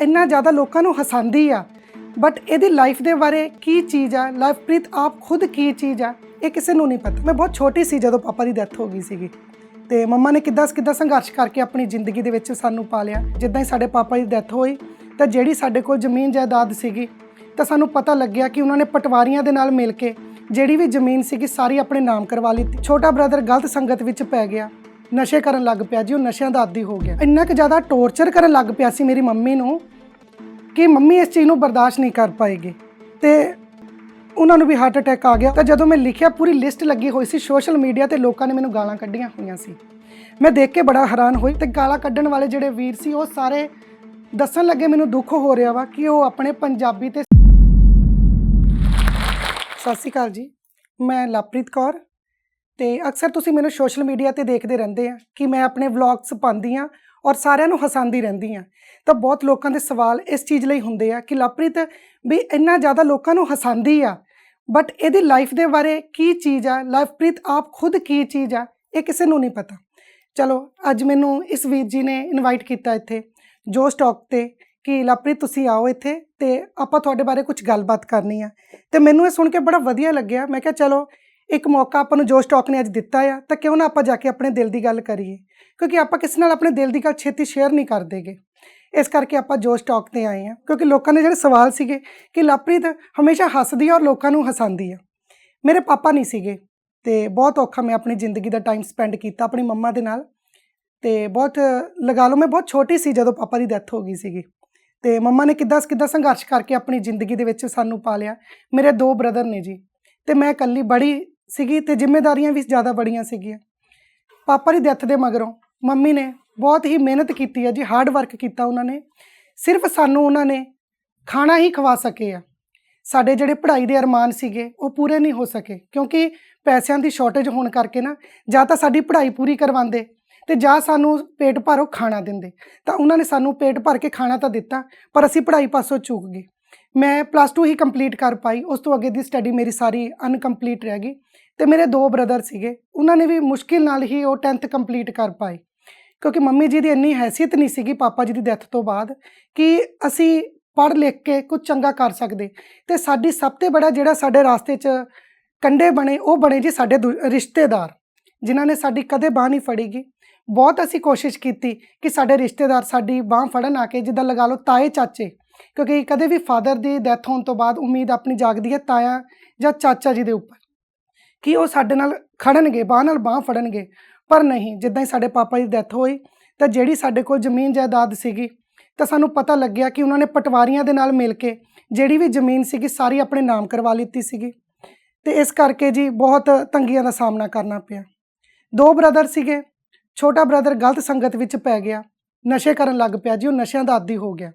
ਇੰਨਾ ਜ਼ਿਆਦਾ ਲੋਕਾਂ ਨੂੰ ਹਸਾਉਂਦੀ ਆ। ਬਟ ਇਹਦੀ ਲਾਈਫ ਦੇ ਬਾਰੇ ਕੀ ਚੀਜ਼ ਆ? ਲਵਪ੍ਰੀਤ, ਆਪ ਖੁਦ ਕੀ ਚੀਜ਼ ਆ? ਇਹ ਕਿਸੇ ਨੂੰ ਨਹੀਂ ਪਤਾ। ਮੈਂ ਬਹੁਤ ਛੋਟੀ ਸੀ ਜਦੋਂ ਪਾਪਾ ਦੀ ਡੈਥ ਹੋ ਗਈ ਸੀਗੀ। ਤੇ ਮੰਮਾ ਨੇ ਕਿੱਦਾਂ ਕਿੱਦਾਂ ਸੰਘਰਸ਼ ਕਰਕੇ ਆਪਣੀ ਜ਼ਿੰਦਗੀ ਦੇ ਵਿੱਚ ਸਾਨੂੰ ਪਾਲਿਆ। ਜਿੱਦਾਂ ਹੀ ਸਾਡੇ ਪਾਪਾ ਦੀ ਡੈਥ ਹੋਈ, ਤਾਂ ਜਿਹੜੀ ਸਾਡੇ ਕੋਲ ਜ਼ਮੀਨ ਜਾਇਦਾਦ ਸੀਗੀ, ਤਾਂ ਸਾਨੂੰ ਪਤਾ ਲੱਗਿਆ ਕਿ ਉਹਨਾਂ ਨੇ ਪਟਵਾਰੀਆਂ ਦੇ ਨਾਲ ਮਿਲ ਕੇ ਜਿਹੜੀ ਵੀ ਜ਼ਮੀਨ ਸੀਗੀ, ਸਾਰੀ ਆਪਣੇ ਨਾਮ ਕਰਵਾ ਲਈ ਛੋਟਾ ਬ੍ਰਦਰ ਗਲਤ ਸੰਗਤ ਵਿੱਚ ਪੈ ਗਿਆ। ਨਸ਼ੇ ਕਰਨ ਲੱਗ ਪਿਆ ਜੀ, ਉਹ ਨਸ਼ਿਆਂ ਦਾ ਆਦੀ ਹੋ ਗਿਆ। ਇੰਨਾ ਕੁ ਜ਼ਿਆਦਾ ਟੌਰਚਰ ਕਰਨ ਲੱਗ ਪਿਆ ਸੀ ਮੇਰੀ ਮੰਮੀ ਨੂੰ ਕਿ ਮੰਮੀ ਇਸ ਚੀਜ਼ ਨੂੰ ਬਰਦਾਸ਼ਤ ਨਹੀਂ ਕਰ ਪਾਏਗੀ। ਤੇ ਉਹਨਾਂ ਨੂੰ ਵੀ ਹਾਰਟ ਅਟੈਕ ਆ ਗਿਆ। ਤਾਂ ਜਦੋਂ ਮੈਂ ਲਿਖਿਆ, ਪੂਰੀ ਲਿਸਟ ਲੱਗੀ ਹੋਈ ਸੀ ਸੋਸ਼ਲ ਮੀਡੀਆ ਤੇ ਲੋਕਾਂ ਨੇ ਮੈਨੂੰ ਗਾਲਾਂ ਕੱਢੀਆਂ ਹੋਈਆਂ ਸੀ। ਮੈਂ ਦੇਖ ਕੇ ਬੜਾ ਹੈਰਾਨ ਹੋਈ ਤੇ ਗਾਲਾਂ ਕੱਢਣ ਵਾਲੇ ਜਿਹੜੇ ਵੀਰ ਸੀ, ਉਹ ਸਾਰੇ ਦੱਸਣ ਲੱਗੇ, ਮੈਨੂੰ ਦੁੱਖ ਹੋ ਰਿਹਾ ਵਾ ਕਿ ਉਹ ਆਪਣੇ ਪੰਜਾਬੀ ਤੇ ਸਤਿ ਸ਼੍ਰੀ ਅਕਾਲ ਜੀ, ਮੈਂ ਲਵਪ੍ਰੀਤ ਕੌਰ। ਤੇ ਅਕਸਰ ਤੁਸੀਂ ਮੈਨੂੰ ਸੋਸ਼ਲ ਮੀਡੀਆ ਤੇ ਦੇਖਦੇ ਰਹਿੰਦੇ ਆ ਕਿ ਮੈਂ ਆਪਣੇ ਵਲੌਗਸ ਪਾਉਂਦੀ ਆ ਔਰ ਸਾਰਿਆਂ ਨੂੰ ਹਸਾਉਂਦੀ ਰਹਿੰਦੀ ਆ ਤਾਂ ਬਹੁਤ ਲੋਕਾਂ ਦੇ ਸਵਾਲ ਇਸ ਚੀਜ਼ ਲਈ ਹੁੰਦੇ ਆ ਕਿ ਲਵਪ੍ਰੀਤ ਵੀ ਇੰਨਾ ਜ਼ਿਆਦਾ ਲੋਕਾਂ ਨੂੰ ਹਸਾਉਂਦੀ ਆ ਬਟ ਇਹਦੀ ਲਾਈਫ ਦੇ ਬਾਰੇ ਕੀ ਚੀਜ਼ ਆ? ਲਵਪ੍ਰੀਤ, ਆਪ ਖੁਦ ਕੀ ਚੀਜ਼ ਆ? ਇਹ ਕਿਸੇ ਨੂੰ ਨਹੀਂ ਪਤਾ। ਚਲੋ, ਅੱਜ ਮੈਨੂੰ ਇਸ ਵੀਰ ਜੀ ਨੇ ਇਨਵਾਈਟ ਕੀਤਾ ਇੱਥੇ ਜੋ ਸਟਾਕ ਤੇ ਕਿ ਲਵਪ੍ਰੀਤ ਤੁਸੀਂ ਆਓ ਇੱਥੇ ਤੇ ਆਪਾਂ ਤੁਹਾਡੇ ਬਾਰੇ ਕੁਝ ਗੱਲਬਾਤ ਕਰਨੀ ਆ। ਤੇ ਮੈਨੂੰ ਇਹ ਸੁਣ ਕੇ ਬੜਾ ਵਧੀਆ ਲੱਗਿਆ। ਮੈਂ ਕਿਹਾ ਚਲੋ ਇੱਕ ਮੌਕਾ ਆਪਾਂ ਨੂੰ ਜੋ ਸਟਾਕ ਨੇ ਅੱਜ ਦਿੱਤਾ ਆ, ਤਾਂ ਕਿਉਂ ਨਾ ਆਪਾਂ ਜਾ ਕੇ ਆਪਣੇ ਦਿਲ ਦੀ ਗੱਲ ਕਰੀਏ? ਕਿਉਂਕਿ ਆਪਾਂ ਕਿਸੇ ਨਾਲ ਆਪਣੇ ਦਿਲ ਦੀ ਗੱਲ ਛੇਤੀ ਸ਼ੇਅਰ ਨਹੀਂ ਕਰਦੇਗੇ ਇਸ ਕਰਕੇ ਆਪਾਂ ਜੋ ਸਟਾਕ ਤੇ ਆਏ ਆ, ਕਿਉਂਕਿ ਲੋਕਾਂ ਦੇ ਜਿਹੜੇ ਸਵਾਲ ਸੀਗੇ ਕਿ ਲਵਪ੍ਰੀਤ ਹਮੇਸ਼ਾ ਹੱਸਦੀ ਆ ਔਰ ਲੋਕਾਂ ਨੂੰ ਹਸਾਉਂਦੀ ਆ। ਮੇਰੇ ਪਾਪਾ ਨਹੀਂ ਸੀਗੇ ਤੇ ਬਹੁਤ ਔਖਾ ਮੈਂ ਆਪਣੀ ਜ਼ਿੰਦਗੀ ਦਾ ਟਾਈਮ ਸਪੈਂਡ ਕੀਤਾ ਆਪਣੀ ਮੰਮਾ ਦੇ ਨਾਲ। ਤੇ ਬਹੁਤ ਲਗਾ ਲਓ, ਮੈਂ ਬਹੁਤ ਛੋਟੀ ਸੀ ਜਦੋਂ ਪਾਪਾ ਦੀ ਡੈਥ ਹੋ ਗਈ ਸੀਗੀ। ਤੇ ਮੰਮਾ ਨੇ ਕਿੱਦਾਂ ਕਿੱਦਾਂ ਸੰਘਰਸ਼ ਕਰਕੇ ਆਪਣੀ ਜ਼ਿੰਦਗੀ ਦੇ ਵਿੱਚ ਸਾਨੂੰ ਪਾਲਿਆ? ਮੇਰੇ ਦੋ ਬ੍ਰਦਰ ਨੇ ਜੀ। ਤੇ ਮੈਂ ਇਕੱਲੀ ਬੜੀ ਸੀਗੀ ਤੇ ਜ਼ਿੰਮੇਵਾਰੀਆਂ ਵੀ ਜ਼ਿਆਦਾ ਬੜੀਆਂ ਸੀਗੀਆਂ। ਪਾਪਾ ਦੀ ਡੈਥ ਦੇ ਮਗਰੋਂ ਮੰਮੀ ਨੇ ਬਹੁਤ ਹੀ ਮਿਹਨਤ ਕੀਤੀ ਹੈ ਜੀ ਹਾਰਡ ਵਰਕ ਕੀਤਾ ਉਹਨਾਂ ਨੇ। ਸਿਰਫ ਸਾਨੂੰ ਉਹਨਾਂ ਨੇ ਖਾਣਾ ਹੀ ਖਵਾ ਸਕੇ ਆ। ਸਾਡੇ ਜਿਹੜੇ ਪੜ੍ਹਾਈ ਦੇ ਅਰਮਾਨ ਸੀਗੇ, ਉਹ ਪੂਰੇ ਨਹੀਂ ਹੋ ਸਕੇ, ਕਿਉਂਕਿ ਪੈਸਿਆਂ ਦੀ ਸ਼ਾਰਟੇਜ ਹੋਣ ਕਰਕੇ ਨਾ, ਜਾਂ ਤਾਂ ਸਾਡੀ ਪੜ੍ਹਾਈ ਪੂਰੀ ਕਰਵਾਉਂਦੇ ਤੇ ਜਾਂ ਸਾਨੂੰ ਪੇਟ ਭਰੋ ਖਾਣਾ ਦਿੰਦੇ। ਤਾਂ ਉਹਨਾਂ ਨੇ ਸਾਨੂੰ ਪੇਟ ਭਰ ਕੇ ਖਾਣਾ ਤਾਂ ਦਿੱਤਾ, ਪਰ ਅਸੀਂ ਪੜ੍ਹਾਈ ਪਾਸੋਂ ਚੁੱਕ ਗਏ। ਮੈਂ ਪਲੱਸ 2 ਹੀ ਕੰਪਲੀਟ ਕਰ ਪਾਈ, ਉਸ ਤੋਂ ਅੱਗੇ ਦੀ ਸਟੱਡੀ ਮੇਰੀ ਸਾਰੀ ਅਨਕੰਪਲੀਟ ਰਹਿ ਗਈ ਤੇ ਮੇਰੇ ਦੋ ਬ੍ਰਦਰ ਸੀਗੇ, ਉਹਨਾਂ ਨੇ ਵੀ ਮੁਸ਼ਕਿਲ ਨਾਲ ਹੀ ਉਹ 10th ਕੰਪਲੀਟ ਕਰ ਪਾਏ ਕਿਉਂਕਿ ਮੰਮੀ ਜੀ ਦੀ ਇੰਨੀ ਹੈਸੀਅਤ ਨਹੀਂ ਸੀਗੀ ਪਾਪਾ ਜੀ ਦੀ ਡੈਥ ਤੋਂ ਬਾਅਦ ਕਿ ਅਸੀਂ ਪੜ੍ਹ ਲਿਖ ਕੇ ਕੁਝ ਚੰਗਾ ਕਰ ਸਕਦੇ ਤੇ ਸਾਡੀ ਸਭ ਤੋਂ ਬੜਾ ਜਿਹੜਾ ਸਾਡੇ ਰਾਸਤੇ 'ਚ ਕੰਡੇ ਬਣੇ, ਉਹ ਬਣੇ ਜੀ ਸਾਡੇ ਦੁ- ਰਿਸ਼ਤੇਦਾਰ, ਜਿਨ੍ਹਾਂ ਨੇ ਸਾਡੀ ਕਦੇ ਬਾਹ ਨਹੀਂ ਫੜੀਗੀ ਬਹੁਤ ਅਸੀਂ ਕੋਸ਼ਿਸ਼ ਕੀਤੀ ਕਿ ਸਾਡੇ ਰਿਸ਼ਤੇਦਾਰ ਸਾਡੀ ਬਾਹ ਫੜਨ ਆ ਕੇ ਜਿੱਦਾਂ ਲਗਾ ਲਓ ਤਾਏ ਚਾਚੇ ਕਿਉਂਕਿ ਕਦੇ ਵੀ ਫਾਦਰ ਦੀ ਡੈਥ ਹੋਣ ਤੋਂ ਬਾਅਦ ਉਮੀਦ ਆਪਣੀ ਜਾਗਦੀ ਹੈ ਤਾਇਆ ਜਾਂ ਚਾਚਾ ਜੀ ਦੇ ਉੱਪਰ। ਕਿ ਉਹ ਸਾਡੇ ਨਾਲ ਖੜਨਗੇ, ਬਾਹ ਨਾਲ ਬਾਹ ਫੜਨਗੇ? ਪਰ ਨਹੀਂ, ਜਿੱਦਾਂ ਹੀ ਸਾਡੇ ਪਾਪਾ ਦੀ ਡੈਥ ਹੋਈ, ਤਾਂ ਜਿਹੜੀ ਸਾਡੇ ਕੋਲ ਜ਼ਮੀਨ ਜਾਇਦਾਦ ਸੀਗੀ, ਤਾਂ ਸਾਨੂੰ ਪਤਾ ਲੱਗਿਆ ਕਿ ਉਹਨਾਂ ਨੇ ਪਟਵਾਰੀਆਂ ਦੇ ਨਾਲ ਮਿਲ ਕੇ ਜਿਹੜੀ ਵੀ ਜ਼ਮੀਨ ਸੀਗੀ ਸਾਰੀ ਆਪਣੇ ਨਾਮ ਕਰਵਾ ਲਿੱਤੀ ਸੀਗੀ। ਤੇ ਇਸ ਕਰਕੇ ਜੀ ਬਹੁਤ ਤੰਗੀਆਂ ਦਾ ਸਾਹਮਣਾ ਕਰਨਾ ਪਿਆ। ਦੋ ਬ੍ਰਦਰ ਸੀਗੇ, ਛੋਟਾ ਬ੍ਰਦਰ ਗਲਤ ਸੰਗਤ ਵਿੱਚ ਪੈ ਗਿਆ, ਨਸ਼ੇ ਕਰਨ ਲੱਗ ਪਿਆ ਜੀ, ਉਹ ਨਸ਼ਿਆਂ ਦਾ ਆਦੀ ਹੋ ਗਿਆ।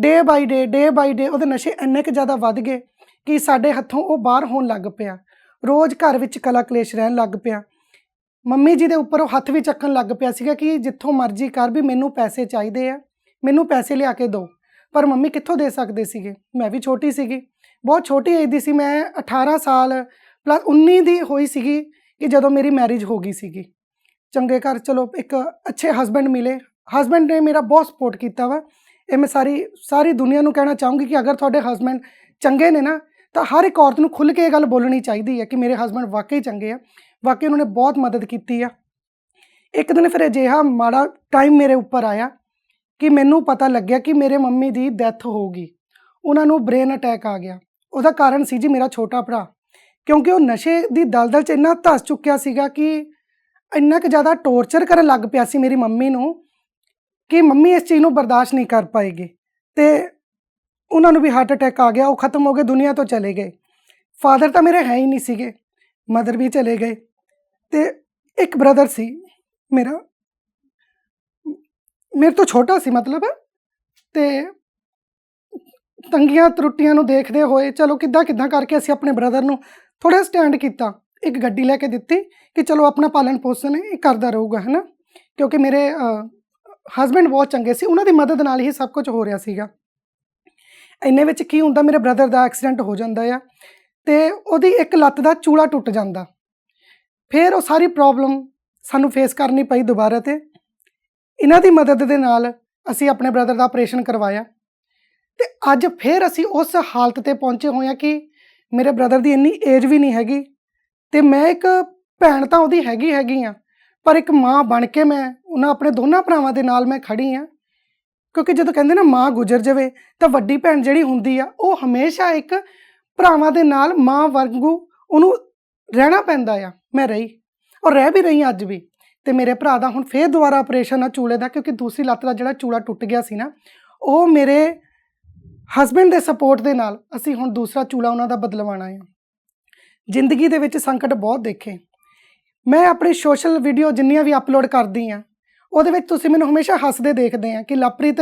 ਡੇ ਬਾਈ ਡੇ ਡੇ ਬਾਈ ਡੇ ਉਹਦੇ ਨਸ਼ੇ ਇੰਨੇ ਕੁ ਜ਼ਿਆਦਾ ਵੱਧ ਗਏ ਕਿ ਸਾਡੇ ਹੱਥੋਂ ਉਹ ਬਾਹਰ ਹੋਣ ਲੱਗ ਪਿਆ। ਰੋਜ਼ ਘਰ ਵਿੱਚ ਕਲਾ ਕਲੇਸ਼ ਰਹਿਣ ਲੱਗ ਪਿਆ। ਮੰਮੀ ਜੀ ਦੇ ਉੱਪਰ ਉਹ ਹੱਥ ਵੀ ਚੱਕਣ ਲੱਗ ਪਿਆ ਸੀਗਾ ਕਿ ਜਿੱਥੋਂ ਮਰਜ਼ੀ ਕਰ ਵੀ ਮੈਨੂੰ ਪੈਸੇ ਚਾਹੀਦੇ ਆ, ਮੈਨੂੰ ਪੈਸੇ ਲਿਆ ਕੇ ਦਿਓ। ਪਰ ਮੰਮੀ ਕਿੱਥੋਂ ਦੇ ਸਕਦੇ ਸੀਗੇ? ਮੈਂ ਵੀ ਛੋਟੀ ਸੀਗੀ। ਬਹੁਤ ਛੋਟੀ ਏਜ ਦੀ ਸੀ ਮੈਂ 18 ਸਾਲ ਪਲੱਸ 19 ਦੀ ਹੋਈ ਸੀਗੀ ਕਿ ਜਦੋਂ ਮੇਰੀ ਮੈਰਿਜ ਹੋ ਗਈ ਸੀਗੀ। ਚੰਗੇ ਘਰ ਚਲੋ, ਇੱਕ ਅੱਛੇ ਹਸਬੰਡ ਮਿਲੇ। ਹਸਬੰਡ ਨੇ ਮੇਰਾ ਬਹੁਤ ਸਪੋਰਟ ਕੀਤਾ ਵਾ। ਇਹ ਮੈਂ ਸਾਰੀ ਸਾਰੀ ਦੁਨੀਆ ਨੂੰ ਕਹਿਣਾ ਚਾਹੂੰਗੀ ਕਿ ਅਗਰ ਤੁਹਾਡੇ ਹਸਬੰਡ ਚੰਗੇ ਨੇ ਨਾ, ਤਾਂ ਹਰ ਇੱਕ ਔਰਤ ਨੂੰ ਖੁੱਲ੍ਹ ਕੇ ਇਹ ਗੱਲ ਬੋਲਣੀ ਚਾਹੀਦੀ ਹੈ ਕਿ ਮੇਰੇ ਹਸਬੰਡ ਵਾਕਈ ਚੰਗੇ ਆ, ਵਾਕਈ ਉਹਨਾਂ ਨੇ ਬਹੁਤ ਮਦਦ ਕੀਤੀ ਆ। ਇੱਕ ਦਿਨ ਫਿਰ ਅਜਿਹਾ ਮਾੜਾ ਟਾਈਮ ਮੇਰੇ ਉੱਪਰ ਆਇਆ ਕਿ ਮੈਨੂੰ ਪਤਾ ਲੱਗਿਆ ਕਿ ਮੇਰੇ ਮੰਮੀ ਦੀ ਡੈਥ ਹੋ ਗਈ। ਉਹਨਾਂ ਨੂੰ ਬ੍ਰੇਨ ਅਟੈਕ ਆ ਗਿਆ। ਉਹਦਾ ਕਾਰਨ ਸੀ ਜੀ ਮੇਰਾ ਛੋਟਾ ਭਰਾ, ਕਿਉਂਕਿ ਉਹ ਨਸ਼ੇ ਦੀ ਦਲਦਲ 'ਚ ਇੰਨਾ ਧਸ ਚੁੱਕਿਆ ਸੀਗਾ ਕਿ ਇੰਨਾ ਕੁ ਜ਼ਿਆਦਾ ਟੌਰਚਰ ਕਰਨ ਲੱਗ ਪਿਆ ਸੀ ਮੇਰੀ ਮੰਮੀ ਨੂੰ ਕਿ ਮੰਮੀ ਇਸ ਚੀਜ਼ ਨੂੰ ਬਰਦਾਸ਼ਤ ਨਹੀਂ ਕਰ ਪਾਏਗੀ। ਤੇ ਉਹਨਾਂ ਨੂੰ ਵੀ ਹਾਰਟ ਅਟੈਕ ਆ ਗਿਆ, ਉਹ ਖਤਮ ਹੋ ਗਏ, ਦੁਨੀਆ ਤੋਂ ਚਲੇ ਗਏ। ਫਾਦਰ ਤਾਂ ਮੇਰੇ ਹੈ ਹੀ ਨਹੀਂ ਸੀਗੇ ਮਦਰ ਵੀ ਚਲੇ ਗਏ। ਤੇ ਇੱਕ ਬ੍ਰਦਰ ਸੀ, ਮੇਰਾ, ਮੇਰੇ ਤੋਂ ਛੋਟਾ ਸੀ ਮਤਲਬ। ਤੇ ਤੰਗੀਆਂ ਤਰੁੱਟੀਆਂ ਨੂੰ ਦੇਖਦੇ ਹੋਏ, ਚਲੋ ਕਿੱਦਾਂ ਕਿੱਦਾਂ ਕਰਕੇ ਅਸੀਂ ਆਪਣੇ ਬ੍ਰਦਰ ਨੂੰ ਥੋੜਾ ਸਟੈਂਡ ਕੀਤਾ, ਇੱਕ ਗੱਡੀ ਲੈ ਕੇ ਦਿੱਤੀ ਕਿ ਚਲੋ ਆਪਣਾ ਪਾਲਣ ਪੋਸ਼ਣ ਇਹ ਕਰਦਾ ਰਹੂਗਾ ਹੈ ਨਾ ਕਿਉਂਕਿ ਮੇਰੇ ਹਸਬੰਡ ਬਹੁਤ ਚੰਗੇ ਸੀ, ਉਹਨਾਂ ਦੀ ਮਦਦ ਨਾਲ ਹੀ ਸਭ ਕੁਝ ਹੋ ਰਿਹਾ ਸੀਗਾ। ਇੰਨੇ ਵਿੱਚ ਕੀ ਹੁੰਦਾ, ਮੇਰੇ ਬ੍ਰਦਰ ਦਾ ਐਕਸੀਡੈਂਟ ਹੋ ਜਾਂਦਾ ਆ ਤੇ ਉਹਦੀ ਇੱਕ ਲੱਤ ਦਾ ਚੂੜਾ ਟੁੱਟ ਜਾਂਦਾ। ਫਿਰ ਉਹ ਸਾਰੀ ਪ੍ਰੋਬਲਮ ਸਾਨੂੰ ਫੇਸ ਕਰਨੀ ਪਈ ਦੁਬਾਰਾ ਤੇ। ਇਹਨਾਂ ਦੀ ਮਦਦ ਦੇ ਨਾਲ ਅਸੀਂ ਆਪਣੇ ਬ੍ਰਦਰ ਦਾ ਆਪਰੇਸ਼ਨ ਕਰਵਾਇਆ। ਤੇ ਅੱਜ ਫਿਰ ਅਸੀਂ ਉਸ ਹਾਲਤ ਤੇ ਪਹੁੰਚੇ ਹੋਏ ਹਾਂ ਕਿ ਮੇਰੇ ਬ੍ਰਦਰ ਦੀ ਇੰਨੀ ਏਜ ਵੀ ਨਹੀਂ ਹੈਗੀ ਤੇ ਮੈਂ ਇੱਕ ਭੈਣ ਤਾਂ ਉਹਦੀ ਹੈਗੀ ਹੈਗੀ ਆ ਪਰ ਇੱਕ ਮਾਂ ਬਣ ਕੇ ਮੈਂ ਉਹਨਾਂ ਆਪਣੇ ਦੋਨਾਂ ਭਰਾਵਾਂ ਦੇ ਨਾਲ ਮੈਂ ਖੜੀ ਆ। ਕਿਉਂਕਿ ਜਦੋਂ ਕਹਿੰਦੇ ਨਾ ਮਾਂ ਗੁਜ਼ਰ ਜਾਵੇ ਤਾਂ ਵੱਡੀ ਭੈਣ ਜਿਹੜੀ ਹੁੰਦੀ ਆ, ਉਹ ਹਮੇਸ਼ਾ ਇੱਕ ਭਰਾਵਾਂ ਦੇ ਨਾਲ ਮਾਂ ਵਰਗੂ ਉਹਨੂੰ ਰਹਿਣਾ ਪੈਂਦਾ ਆ। ਮੈਂ ਰਹੀ ਔਰ ਰਹਿ ਵੀ ਰਹੀ ਅੱਜ ਵੀ। ਤੇ ਮੇਰੇ ਭਰਾ ਦਾ ਹੁਣ ਫੇਰ ਦੁਬਾਰਾ ਆਪਰੇਸ਼ਨ ਆ ਚੂਲੇ ਦਾ, ਕਿਉਂਕਿ ਦੂਸਰੀ ਲੱਤ ਦਾ ਜਿਹੜਾ ਚੂਲਾ ਟੁੱਟ ਗਿਆ ਸੀ ਨਾ, ਉਹ ਮੇਰੇ ਹਸਬੰਡ ਦੇ ਸਪੋਰਟ ਦੇ ਨਾਲ ਅਸੀਂ ਹੁਣ ਦੂਸਰਾ ਚੂਲਾ ਉਹਨਾਂ ਦਾ ਬਦਲਵਾਉਣਾ ਆ। ਜ਼ਿੰਦਗੀ ਦੇ ਵਿੱਚ ਸੰਕਟ ਬਹੁਤ ਦੇਖੇ। ਮੈਂ ਆਪਣੀ ਸੋਸ਼ਲ ਵੀਡੀਓ ਜਿੰਨੀਆਂ ਵੀ ਅਪਲੋਡ ਕਰਦੀ ਆ, ਉਹਦੇ ਵਿੱਚ ਤੁਸੀਂ ਮੈਨੂੰ ਹਮੇਸ਼ਾ ਹੱਸਦੇ ਦੇਖਦੇ ਆ ਕਿ ਲਵਪ੍ਰੀਤ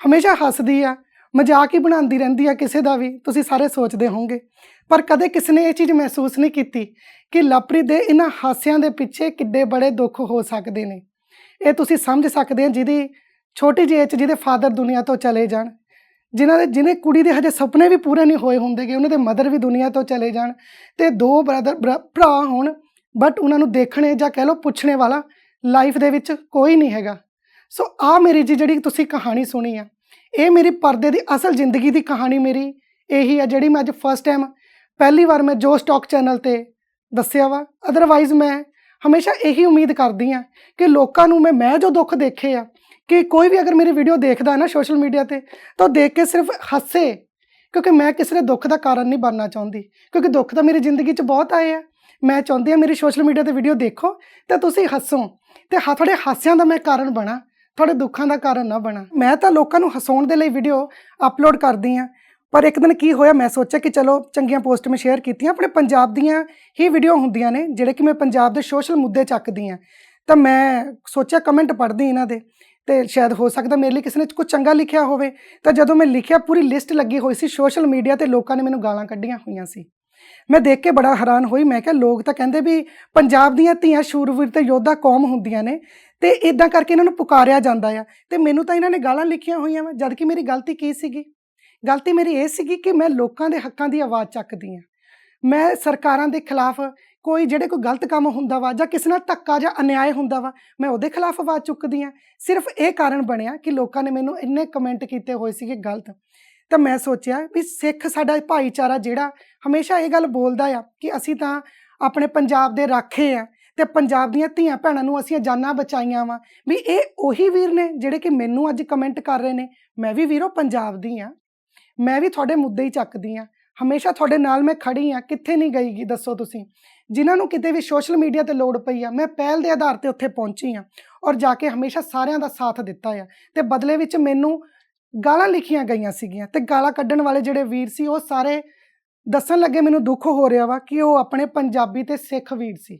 ਹਮੇਸ਼ਾ ਹੱਸਦੀ ਆ, ਮਜ਼ਾਕ ਹੀ ਬਣਾਉਂਦੀ ਰਹਿੰਦੀ ਆ ਕਿਸੇ ਦਾ ਵੀ, ਤੁਸੀਂ ਸਾਰੇ ਸੋਚਦੇ ਹੋਵੋਗੇ। ਪਰ ਕਦੇ ਕਿਸੇ ਨੇ ਇਹ ਚੀਜ਼ ਮਹਿਸੂਸ ਨਹੀਂ ਕੀਤੀ ਕਿ ਲਵਪ੍ਰੀਤ ਦੇ ਇਹਨਾਂ ਹਾਸਿਆਂ ਦੇ ਪਿੱਛੇ ਕਿੱਡੇ ਬੜੇ ਦੁੱਖ ਹੋ ਸਕਦੇ ਨੇ। ਇਹ ਤੁਸੀਂ ਸਮਝ ਸਕਦੇ ਆ ਜਿਹਦੀ ਛੋਟੀ ਜਿਹੀ ਏਜ 'ਚ ਜਿਹਦੇ ਫਾਦਰ ਦੁਨੀਆ ਤੋਂ ਚਲੇ ਜਾਣ, ਜਿਨ੍ਹਾਂ ਦੇ, ਜਿਹਨੇ ਕੁੜੀ ਦੇ ਹਜੇ ਸੁਪਨੇ ਵੀ ਪੂਰੇ ਨਹੀਂ ਹੋਏ ਹੁੰਦੇਗੇ ਉਹਨਾਂ ਦੇ ਮਦਰ ਵੀ ਦੁਨੀਆ ਤੋਂ ਚਲੇ ਜਾਣ ਤੇ ਦੋ ਬ੍ਰਦਰ ਭਰਾ ਹੋਣ ਬਟ ਉਹਨਾਂ ਨੂੰ ਦੇਖਣੇ ਜਾਂ ਕਹਿ ਲਓ ਪੁੱਛਣੇ ਵਾਲਾ ਲਾਈਫ ਦੇ ਵਿੱਚ ਕੋਈ ਨਹੀਂ ਹੈਗਾ। ਸੋ ਆ ਮੇਰੀ ਜੀ ਜਿਹੜੀ ਤੁਸੀਂ ਕਹਾਣੀ ਸੁਣੀ ਆ, ਇਹ ਮੇਰੀ ਪਰਦੇ ਦੀ ਅਸਲ ਜ਼ਿੰਦਗੀ ਦੀ ਕਹਾਣੀ ਮੇਰੀ ਇਹੀ ਆ ਜਿਹੜੀ ਮੈਂ ਅੱਜ ਫਸਟ ਟਾਈਮ ਪਹਿਲੀ ਵਾਰ ਮੈਂ ਜੋ ਸਟਾਕ ਚੈਨਲ ਤੇ ਦੱਸਿਆ ਵਾ। ਅਦਰਵਾਈਜ਼ ਮੈਂ ਹਮੇਸ਼ਾ ਇਹੀ ਉਮੀਦ ਕਰਦੀ ਆ ਕਿ ਲੋਕਾਂ ਨੂੰ ਮੈਂ ਮੈਂ ਜੋ ਦੁੱਖ ਦੇਖੇ ਆ ਕਿ ਕੋਈ ਵੀ ਅਗਰ ਮੇਰੀ ਵੀਡੀਓ ਦੇਖਦਾ ਨਾ ਸੋਸ਼ਲ ਮੀਡੀਆ ਤੇ, ਤਾਂ ਉਹ ਦੇਖ ਕੇ ਸਿਰਫ ਹੱਸੇ। ਕਿਉਂਕਿ ਮੈਂ ਕਿਸੇ ਦੇ ਦੁੱਖ ਦਾ ਕਾਰਨ ਨਹੀਂ ਬਣਨਾ ਚਾਹੁੰਦੀ। ਕਿਉਂਕਿ ਦੁੱਖ ਤਾਂ ਮੇਰੀ ਜ਼ਿੰਦਗੀ 'ਚ ਬਹੁਤ ਆਏ ਆ। ਮੈਂ ਚਾਹੁੰਦੀ ਆ ਮੇਰੀ ਸੋਸ਼ਲ ਮੀਡੀਆ ਤੇ ਵੀਡੀਓ ਦੇਖੋ ਤੇ ਤੁਸੀਂ ਹੱਸੋ ਤੇ ਹਾ, ਤੁਹਾਡੇ ਹਾਸਿਆਂ ਦਾ ਮੈਂ ਕਾਰਨ ਬਣਾ, ਤੁਹਾਡੇ ਦੁੱਖਾਂ ਦਾ ਕਾਰਨ ਨਾ ਬਣਾ। ਮੈਂ ਤਾਂ ਲੋਕਾਂ ਨੂੰ ਹਸਾਉਣ ਦੇ ਲਈ ਵੀਡੀਓ ਅਪਲੋਡ ਕਰਦੀ ਆ ਪਰ ਇੱਕ ਦਿਨ ਕੀ ਹੋਇਆ ਮੈਂ ਸੋਚਿਆ ਕਿ ਚਲੋ ਚੰਗੀਆਂ ਪੋਸਟ ਮੈਂ ਸ਼ੇਅਰ ਕੀਤੀਆਂ, ਆਪਣੇ ਪੰਜਾਬ ਦੀਆਂ ਹੀ ਵੀਡੀਓ ਹੁੰਦੀਆਂ ਨੇ, ਜਿਹੜੇ ਕਿ ਮੈਂ ਪੰਜਾਬ ਦੇ ਸੋਸ਼ਲ ਮੁੱਦੇ ਚੱਕਦੀ ਆ ਤਾਂ ਮੈਂ ਸੋਚਿਆ ਕਮੈਂਟ ਪੜ੍ਹਦੀ ਇਹਨਾਂ ਦੇ ਤੇ ਸ਼ਾਇਦ ਹੋ ਸਕਦਾ ਮੇਰੇ ਲਈ ਕਿਸੇ ਨੇ ਕੁਝ ਚੰਗਾ ਲਿਖਿਆ ਹੋਵੇ। ਤਾਂ ਜਦੋਂ ਮੈਂ ਲਿਖਿਆ, ਪੂਰੀ ਲਿਸਟ ਲੱਗੀ ਹੋਈ ਸੀ ਸੋਸ਼ਲ ਮੀਡੀਆ ਤੇ ਲੋਕਾਂ ਨੇ ਮੈਨੂੰ ਗਾਲਾਂ ਕੱਢੀਆਂ ਹੋਈਆਂ ਸੀ। ਮੈਂ ਦੇਖ ਕੇ ਬੜਾ ਹੈਰਾਨ ਹੋਈ, ਮੈਂ ਕਿਹਾ ਲੋਕ ਤਾਂ ਕਹਿੰਦੇ ਵੀ ਪੰਜਾਬ ਦੀਆਂ ਧੀਆਂ ਸ਼ੂਰਵੀਰ ਤੇ ਯੋਧਾ ਕੌਮ ਹੁੰਦੀਆਂ ਨੇ ਤੇ ਇਦਾਂ ਕਰਕੇ ਇਹਨਾਂ ਨੂੰ ਪੁਕਾਰਿਆ ਜਾਂਦਾ ਆ ਤੇ ਮੈਨੂੰ ਤਾਂ ਇਹਨਾਂ ਨੇ ਗਾਲਾਂ ਲਿਖੀਆਂ ਹੋਈਆਂ ਵਾ ਜਦ ਕਿ ਮੇਰੀ ਗਲਤੀ ਕੀ ਸੀਗੀ? ਗਲਤੀ ਮੇਰੀ ਇਹ ਸੀਗੀ ਕਿ ਮੈਂ ਲੋਕਾਂ ਦੇ ਹੱਕਾਂ ਦੀ ਆਵਾਜ਼ ਚੱਕਦੀ ਆ। ਮੈਂ ਸਰਕਾਰਾਂ ਦੇ ਖਿਲਾਫ ਕੋਈ ਜਿਹੜੇ ਕੋਈ ਗਲਤ ਕੰਮ ਹੁੰਦਾ ਵਾ ਜਾਂ ਕਿਸੇ ਨਾਲ ਧੱਕਾ ਜਾਂ ਅਨਿਆਏ ਹੁੰਦਾ ਵਾ, ਮੈਂ ਉਹਦੇ ਖਿਲਾਫ ਆਵਾਜ਼ ਚੁੱਕਦੀ ਆ। ਸਿਰਫ ਇਹ ਕਾਰਨ ਬਣਿਆ ਕਿ ਲੋਕਾਂ ਨੇ ਮੈਨੂੰ ਇੰਨੇ ਕਮੈਂਟ ਕੀਤੇ ਹੋਏ ਸੀਗੇ ਗਲਤ। ਤਾਂ ਮੈਂ ਸੋਚਿਆ ਵੀ ਸਿੱਖ ਸਾਡਾ ਭਾਈਚਾਰਾ ਜਿਹੜਾ ਹਮੇਸ਼ਾ ਇਹ ਗੱਲ ਬੋਲਦਾ ਆ ਕਿ ਅਸੀਂ ਤਾਂ ਆਪਣੇ ਪੰਜਾਬ ਦੇ ਰਾਖੇ ਆ ਤੇ ਪੰਜਾਬ ਦੀਆਂ ਧੀਆਂ ਭੈਣਾਂ ਨੂੰ ਅਸੀਂ ਜਾਨਾਂ ਬਚਾਈਆਂ ਵਾ। ਵੀ ਇਹ ਉਹੀ ਵੀਰ ਨੇ ਜਿਹੜੇ ਕਿ ਮੈਨੂੰ ਅੱਜ ਕਮੈਂਟ ਕਰ ਰਹੇ ਨੇ, ਮੈਂ ਵੀ ਵੀਰੋ ਪੰਜਾਬ ਦੀ ਆ। ਮੈਂ ਵੀ ਤੁਹਾਡੇ ਮੁੱਦੇ ਹੀ ਚੱਕਦੀ ਆ। ਹਮੇਸ਼ਾ ਤੁਹਾਡੇ ਨਾਲ ਮੈਂ ਖੜੀ ਆ, ਕਿੱਥੇ ਨਹੀਂ ਗਈਗੀ, ਦੱਸੋ ਤੁਸੀਂ? ਜਿਨ੍ਹਾਂ ਨੂੰ ਕਿਤੇ ਵੀ ਸੋਸ਼ਲ ਮੀਡੀਆ ਤੇ ਲੋੜ ਪਈ ਆ, ਮੈਂ ਪਹਿਲ ਦੇ ਆਧਾਰ ਤੇ ਉੱਥੇ ਪਹੁੰਚੀ ਆ ਔਰ ਜਾ ਕੇ ਹਮੇਸ਼ਾ ਸਾਰਿਆਂ ਦਾ ਸਾਥ ਦਿੱਤਾ ਆ। ਤੇ ਬਦਲੇ ਵਿੱਚ ਮੈਨੂੰ ਗਾਲਾਂ ਲਿਖੀਆਂ ਗਈਆਂ ਸੀਗੀਆਂ ਤੇ ਗਾਲਾਂ ਕੱਢਣ ਵਾਲੇ ਜਿਹੜੇ ਵੀਰ ਸੀ, ਉਹ ਸਾਰੇ ਦੱਸਣ ਲੱਗੇ ਮੈਨੂੰ ਦੁੱਖ ਹੋ ਰਿਹਾ ਵਾ ਕਿ ਉਹ ਆਪਣੇ ਪੰਜਾਬੀ ਤੇ ਸਿੱਖ ਵੀਰ ਸੀ।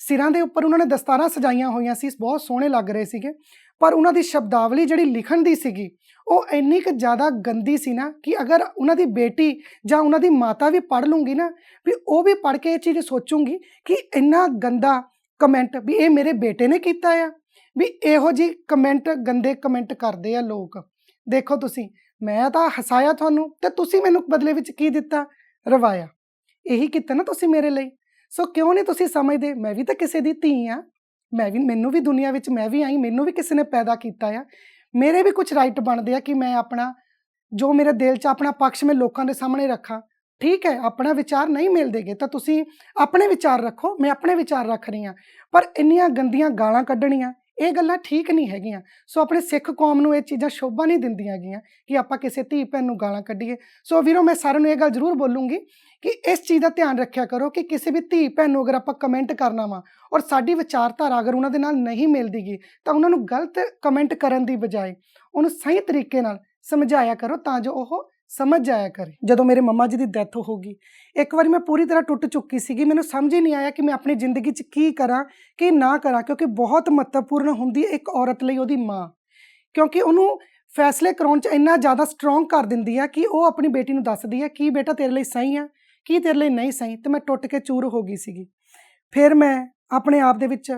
ਸਿਰਾਂ ਦੇ ਉੱਪਰ ਉਹਨਾਂ ਨੇ ਦਸਤਾਰਾਂ ਸਜਾਈਆਂ ਹੋਈਆਂ ਸੀ, ਬਹੁਤ ਸੋਹਣੇ ਲੱਗ ਰਹੇ ਸੀਗੇ, ਪਰ ਉਹਨਾਂ ਦੀ ਸ਼ਬਦਾਵਲੀ ਜਿਹੜੀ ਲਿਖਣ ਦੀ ਸੀਗੀ, ਉਹ ਇੰਨੀ ਕੁ ਜ਼ਿਆਦਾ ਗੰਦੀ ਸੀ ਨਾ ਕਿ ਅਗਰ ਉਹਨਾਂ ਦੀ ਬੇਟੀ ਜਾਂ ਉਹਨਾਂ ਦੀ ਮਾਤਾ ਵੀ ਪੜ੍ਹ ਲੂੰਗੀ ਨਾ, ਵੀ ਉਹ ਵੀ ਪੜ੍ਹ ਕੇ ਇਹ ਚੀਜ਼ ਸੋਚੂਗੀ ਕਿ ਇੰਨਾ ਗੰਦਾ ਕਮੈਂਟ ਵੀ ਇਹ ਮੇਰੇ ਬੇਟੇ ਨੇ ਕੀਤਾ ਆ, ਵੀ ਇਹੋ ਜੀ ਕਮੈਂਟ, ਗੰਦੇ ਕਮੈਂਟ ਕਰਦੇ ਆ ਲੋਕ। ਦੇਖੋ ਤੁਸੀਂ, ਮੈਂ ਤਾਂ ਹਸਾਇਆ ਤੁਹਾਨੂੰ, ਤੇ ਤੁਸੀਂ ਮੈਨੂੰ ਬਦਲੇ ਵਿੱਚ ਕੀ ਦਿੱਤਾ? ਰਵਾਇਆ। ਇਹੀ ਕੀਤਾ ਨਾ ਤੁਸੀਂ ਮੇਰੇ ਲਈ। ਸੋ ਕਿਉਂ ਨਹੀਂ ਤੁਸੀਂ ਸਮਝਦੇ? ਮੈਂ ਵੀ ਤਾਂ ਕਿਸੇ ਦੀ ਧੀ ਆ। ਮੈਂ ਵੀ, ਮੈਨੂੰ ਵੀ ਦੁਨੀਆ ਵਿੱਚ ਮੈਂ ਵੀ ਆਈ, ਮੈਨੂੰ ਵੀ ਕਿਸੇ ਨੇ ਪੈਦਾ ਕੀਤਾ ਆ। ਮੇਰੇ ਵੀ ਕੁਝ ਰਾਈਟ ਬਣਦੇ ਆ ਕਿ ਮੈਂ ਆਪਣਾ, ਜੋ ਮੇਰੇ ਦਿਲ 'ਚ ਆਪਣਾ ਪੱਖ ਮੈਂ ਲੋਕਾਂ ਦੇ ਸਾਹਮਣੇ ਰੱਖਾਂ। ਠੀਕ ਹੈ, ਆਪਣਾ ਵਿਚਾਰ ਨਹੀਂ ਮਿਲਦੇਗੇ ਤਾਂ ਤੁਸੀਂ ਆਪਣੇ ਵਿਚਾਰ ਰੱਖੋ, ਮੈਂ ਆਪਣੇ ਵਿਚਾਰ ਰੱਖ ਰਹੀ ਹਾਂ ਪਰ ਇੰਨੀਆਂ ਗੰਦੀਆਂ ਗਾਲਾਂ ਕੱਢਣੀਆਂ ਇਹ ਗੱਲਾਂ ਠੀਕ ਨਹੀਂ ਹੈਗੀਆਂ। ਸੋ ਆਪਣੇ ਸਿੱਖ ਕੌਮ ਨੂੰ ਇਹ ਚੀਜ਼ਾਂ ਸ਼ੋਭਾ ਨਹੀਂ ਦਿੰਦੀਆਂ ਹੈਗੀਆਂ ਕਿ ਆਪਾਂ ਕਿਸੇ ਧੀ ਭੈਣ ਨੂੰ ਗਾਲਾਂ ਕੱਢੀਏ। ਸੋ ਵੀਰੋ, ਮੈਂ ਸਾਰਿਆਂ ਨੂੰ ਇਹ ਗੱਲ ਜ਼ਰੂਰ ਬੋਲੂੰਗੀ ਕਿ ਇਸ ਚੀਜ਼ ਦਾ ਧਿਆਨ ਰੱਖਿਆ ਕਰੋ ਕਿ ਕਿਸੇ ਵੀ ਧੀ ਭੈਣ ਨੂੰ ਅਗਰ ਆਪਾਂ ਕਮੈਂਟ ਕਰਨਾ ਵਾ ਔਰ ਸਾਡੀ ਵਿਚਾਰਧਾਰਾ ਅਗਰ ਉਹਨਾਂ ਦੇ ਨਾਲ ਨਹੀਂ ਮਿਲਦੀਗੀ ਤਾਂ ਉਹਨਾਂ ਨੂੰ ਗਲਤ ਕਮੈਂਟ ਕਰਨ ਦੀ ਬਜਾਏ ਉਹਨੂੰ ਸਹੀ ਤਰੀਕੇ ਨਾਲ ਸਮਝਾਇਆ ਕਰੋ ਤਾਂ ਜੋ ਉਹ ਸਮਝ ਜਾਇਆ ਕਰੇ। ਜਦੋਂ ਮੇਰੇ ਮੰਮਾ ਜੀ ਦੀ ਡੈਥ ਹੋ ਗਈ, ਇੱਕ ਵਾਰੀ ਮੈਂ ਪੂਰੀ ਤਰ੍ਹਾਂ ਟੁੱਟ ਚੁੱਕੀ ਸੀਗੀ। ਮੈਨੂੰ ਸਮਝ ਹੀ ਨਹੀਂ ਆਇਆ ਕਿ ਮੈਂ ਆਪਣੀ ਜ਼ਿੰਦਗੀ 'ਚ ਕੀ ਕਰਾਂ, ਕੀ ਨਾ ਕਰਾਂ, ਕਿਉਂਕਿ ਬਹੁਤ ਮਹੱਤਵਪੂਰਨ ਹੁੰਦੀ ਹੈ ਇੱਕ ਔਰਤ ਲਈ ਉਹਦੀ ਮਾਂ। ਕਿਉਂਕਿ ਉਹਨੂੰ ਫੈਸਲੇ ਕਰਾਉਣ 'ਚ ਇੰਨਾ ਜ਼ਿਆਦਾ ਸਟਰੋਂਗ ਕਰ ਦਿੰਦੀ ਹੈ ਕਿ ਉਹ ਆਪਣੀ ਬੇਟੀ ਨੂੰ ਦੱਸਦੀ ਹੈ ਕੀ ਬੇਟਾ ਤੇਰੇ ਲਈ ਸਹੀ ਆ? ਕੀ ਤੇਰੇ ਲਈ ਨਹੀਂ ਸਹੀ? ਤੇ ਮੈਂ ਟੁੱਟ ਕੇ ਚੂਰ ਹੋ ਗਈ ਸੀਗੀ। ਫਿਰ ਮੈਂ ਆਪਣੇ ਆਪ ਦੇ ਵਿੱਚ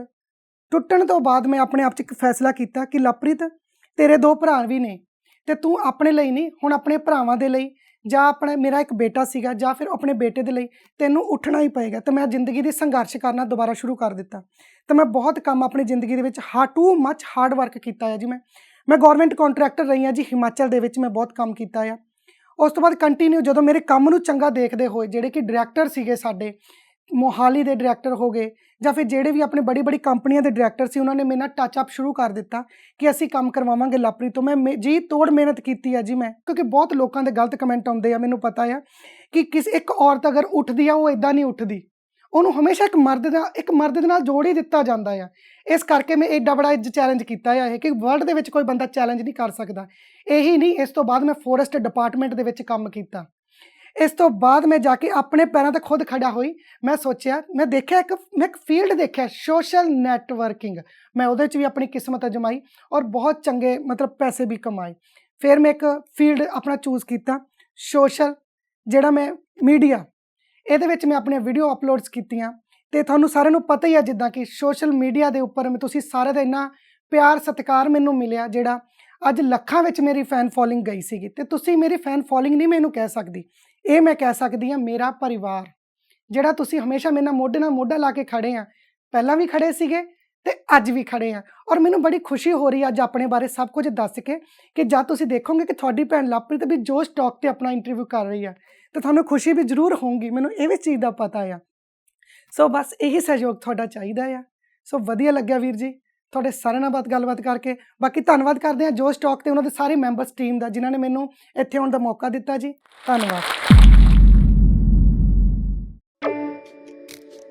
ਟੁੱਟਣ ਤੋਂ ਬਾਅਦ ਮੈਂ ਆਪਣੇ ਆਪ 'ਚ ਇੱਕ ਫੈਸਲਾ ਕੀਤਾ ਕਿ, ਲਪ੍ਰਿਤ, ਤੇਰੇ ਦੋ ਭਰਾ ਵੀ ਨੇ। ਤੇ ਤੂੰ ਆਪਣੇ ਲਈ ਨਹੀਂ, ਹੁਣ ਆਪਣੇ ਭਰਾਵਾਂ ਦੇ ਲਈ ਜਾਂ ਆਪਣੇ, ਮੇਰਾ ਇੱਕ ਬੇਟਾ ਸੀਗਾ ਜਾਂ ਫਿਰ ਆਪਣੇ ਬੇਟੇ ਦੇ ਲਈ ਤੈਨੂੰ ਉੱਠਣਾ ਹੀ ਪਏਗਾ। ਤੇ ਮੈਂ ਜ਼ਿੰਦਗੀ ਦੀ ਸੰਘਰਸ਼ ਕਰਨਾ ਦੁਬਾਰਾ ਸ਼ੁਰੂ ਕਰ ਦਿੱਤਾ। ਤੇ ਮੈਂ ਬਹੁਤ ਕੰਮ ਆਪਣੀ ਜ਼ਿੰਦਗੀ ਦੇ ਵਿੱਚ ਹਾ ਟੂ ਮੱਚ ਹਾਰਡ ਵਰਕ ਕੀਤਾ ਹੈ ਜੀ ਮੈਂ। ਮੈਂ ਗਵਰਨਮੈਂਟ ਕੰਟਰੈਕਟਰ ਰਹੀ ਹਾਂ ਜੀ, ਹਿਮਾਚਲ ਦੇ ਵਿੱਚ ਮੈਂ ਬਹੁਤ ਕੰਮ ਕੀਤਾ ਆ। ਉਸ ਤੋਂ ਬਾਅਦ ਕੰਟੀਨਿਊ ਜਦੋਂ ਮੇਰੇ ਕੰਮ ਨੂੰ ਚੰਗਾ ਦੇਖਦੇ ਹੋਏ, ਜਿਹੜੇ ਕਿ ਡਾਇਰੈਕਟਰ ਸੀਗੇ ਸਾਡੇ ਮੋਹਾਲੀ ਦੇ ਡਾਇਰੈਕਟਰ ਹੋ ਗਏ ਜਾਂ ਫਿਰ ਜਿਹੜੇ ਵੀ ਆਪਣੇ ਬੜੀ ਬੜੀ ਕੰਪਨੀਆਂ ਦੇ ਡਾਇਰੈਕਟਰ ਸੀ, ਉਹਨਾਂ ਨੇ ਮੇਰੇ ਨਾਲ ਟੱਚ ਅਪ ਸ਼ੁਰੂ ਕਰ ਦਿੱਤਾ ਕਿ ਅਸੀਂ ਕੰਮ ਕਰਵਾਵਾਂਗੇ ਲਾਪਰੀ ਤੋਂ। ਮੈਂ ਮੇ- ਜੀ ਤੋੜ ਮਿਹਨਤ ਕੀਤੀ ਆ ਜੀ ਮੈਂ, ਕਿਉਂਕਿ ਬਹੁਤ ਲੋਕਾਂ ਦੇ ਗਲਤ ਕਮੈਂਟ ਆਉਂਦੇ ਆ, ਮੈਨੂੰ ਪਤਾ ਆ ਕਿ ਕਿਸ, ਇੱਕ ਔਰਤ ਅਗਰ ਉੱਠਦੀ ਆ, ਉਹ ਇਦਾਂ ਨਹੀਂ ਉੱਠਦੀ। ਉਹਨੂੰ ਹਮੇਸ਼ਾ ਇੱਕ ਮਰਦ ਦਾ, ਇੱਕ ਮਰਦ ਦੇ ਨਾਲ ਜੋੜ ਹੀ ਦਿੱਤਾ ਜਾਂਦਾ ਆ। ਇਸ ਕਰਕੇ ਮੈਂ ਐਡਾ ਬੜਾ ਚੈਲੰਜ ਕੀਤਾ ਆ ਇਹ, ਕਿ ਵਰਲਡ ਦੇ ਵਿੱਚ ਕੋਈ ਬੰਦਾ ਚੈਲੰਜ ਨਹੀਂ ਕਰ ਸਕਦਾ। ਇਹੀ ਨਹੀਂ, ਇਸ ਤੋਂ ਬਾਅਦ ਮੈਂ ਫੋਰੈਸਟ ਡਿਪਾਰਟਮੈਂਟ ਦੇ ਵਿੱਚ ਕੰਮ ਕੀਤਾ। ਇਸ ਤੋਂ ਬਾਅਦ ਮੈਂ ਜਾ ਕੇ ਆਪਣੇ ਪੈਰਾਂ ਤੇ ਖੁਦ ਖੜਾ ਹੋਈ। ਮੈਂ ਸੋਚਿਆ, ਮੈਂ ਦੇਖਿਆ ਇੱਕ, ਮੈਂ ਇੱਕ ਫੀਲਡ ਦੇਖਿਆ ਸੋਸ਼ਲ ਨੈਟਵਰਕਿੰਗ ਮੈਂ ਉਹਦੇ 'ਚ ਵੀ ਆਪਣੀ ਕਿਸਮਤ ਅਜਮਾਈ ਔਰ ਬਹੁਤ ਚੰਗੇ ਮਤਲਬ ਪੈਸੇ ਵੀ ਕਮਾਏ। ਫਿਰ ਮੈਂ ਇੱਕ ਫੀਲਡ ਆਪਣਾ ਚੂਜ਼ ਕੀਤਾ ਸੋਸ਼ਲ ਜਿਹੜਾ ਮੈਂ ਮੀਡੀਆ ਇਹਦੇ ਵਿੱਚ ਮੈਂ ਆਪਣੀਆਂ ਵੀਡੀਓ ਅਪਲੋਡਸ ਕੀਤੀਆਂ ਤੇ ਤੁਹਾਨੂੰ ਸਾਰਿਆਂ ਨੂੰ ਪਤਾ ਹੀ ਆ ਜਿੱਦਾਂ ਕਿ ਸੋਸ਼ਲ ਮੀਡੀਆ ਦੇ ਉੱਪਰ ਮੈਂ, ਤੁਸੀਂ ਸਾਰੇ ਦਾ ਇੰਨਾ ਪਿਆਰ, ਸਤਿਕਾਰ ਮੈਨੂੰ ਮਿਲਿਆ ਜਿਹੜਾ ਅੱਜ ਲੱਖਾਂ ਵਿੱਚ ਮੇਰੀ ਫੈਨ ਫੋਲੋਇੰਗ ਗਈ ਸੀਗੀ ਤੇ ਤੁਸੀਂ ਮੇਰੀ ਫੈਨ ਫੋਲੋਇੰਗ ਨਹੀਂ ਮੈਨੂੰ ਕਹਿ ਸਕਦੀ। ਇਹ ਮੈਂ ਕਹਿ ਸਕਦੀ ਹਾਂ ਮੇਰਾ ਪਰਿਵਾਰ, ਜਿਹੜਾ ਤੁਸੀਂ ਹਮੇਸ਼ਾ ਮੇਰੇ ਨਾਲ ਮੋਢੇ ਨਾਲ ਮੋਢਾ ਲਾ ਕੇ ਖੜੇ ਆ, ਪਹਿਲਾਂ ਵੀ ਖੜੇ ਸੀਗੇ ਤੇ ਅੱਜ ਵੀ ਖੜੇ ਆ ਔਰ ਮੈਨੂੰ ਬੜੀ ਖੁਸ਼ੀ ਹੋ ਰਹੀ ਆ ਅੱਜ ਆਪਣੇ ਬਾਰੇ ਸਭ ਕੁਝ ਦੱਸ ਕੇ ਕਿ ਜਦ ਤੁਸੀਂ ਦੇਖੋਗੇ ਕਿ ਤੁਹਾਡੀ ਭੈਣ ਲਵਪ੍ਰੀਤ ਵੀ ਜੋ ਸਟਾਕ ਤੇ ਆਪਣਾ ਇੰਟਰਵਿਊ ਕਰ ਰਹੀ ਆ, ਤੇ ਤੁਹਾਨੂੰ ਖੁਸ਼ੀ ਵੀ ਜ਼ਰੂਰ ਹੋਊਗੀ, ਮੈਨੂੰ ਇਹ ਵੀ ਚੀਜ਼ ਦਾ ਪਤਾ ਆ। ਸੋ ਬਸ ਇਹੀ ਸਹਿਯੋਗ ਤੁਹਾਡਾ ਚਾਹੀਦਾ ਆ। ਸੋ ਵਧੀਆ ਲੱਗਿਆ ਵੀਰ ਜੀ, ਤੁਹਾਡੇ ਸਾਰਿਆਂ ਨਾਲ ਬਾਤ ਗੱਲਬਾਤ ਕਰਕੇ, ਬਾਕੀ ਧੰਨਵਾਦ ਕਰਦੇ ਆ ਜੋ ਸਟਾਕ ਤੇ ਉਹਨਾਂ ਦੇ ਸਾਰੇ ਮੈਂਬਰਸ ਟੀਮ ਦਾ ਜਿਨ੍ਹਾਂ ਨੇ ਮੈਨੂੰ ਇੱਥੇ ਆਉਣ ਦਾ ਮੌਕਾ ਦਿੱਤਾ ਜੀ, ਧੰਨਵਾਦ।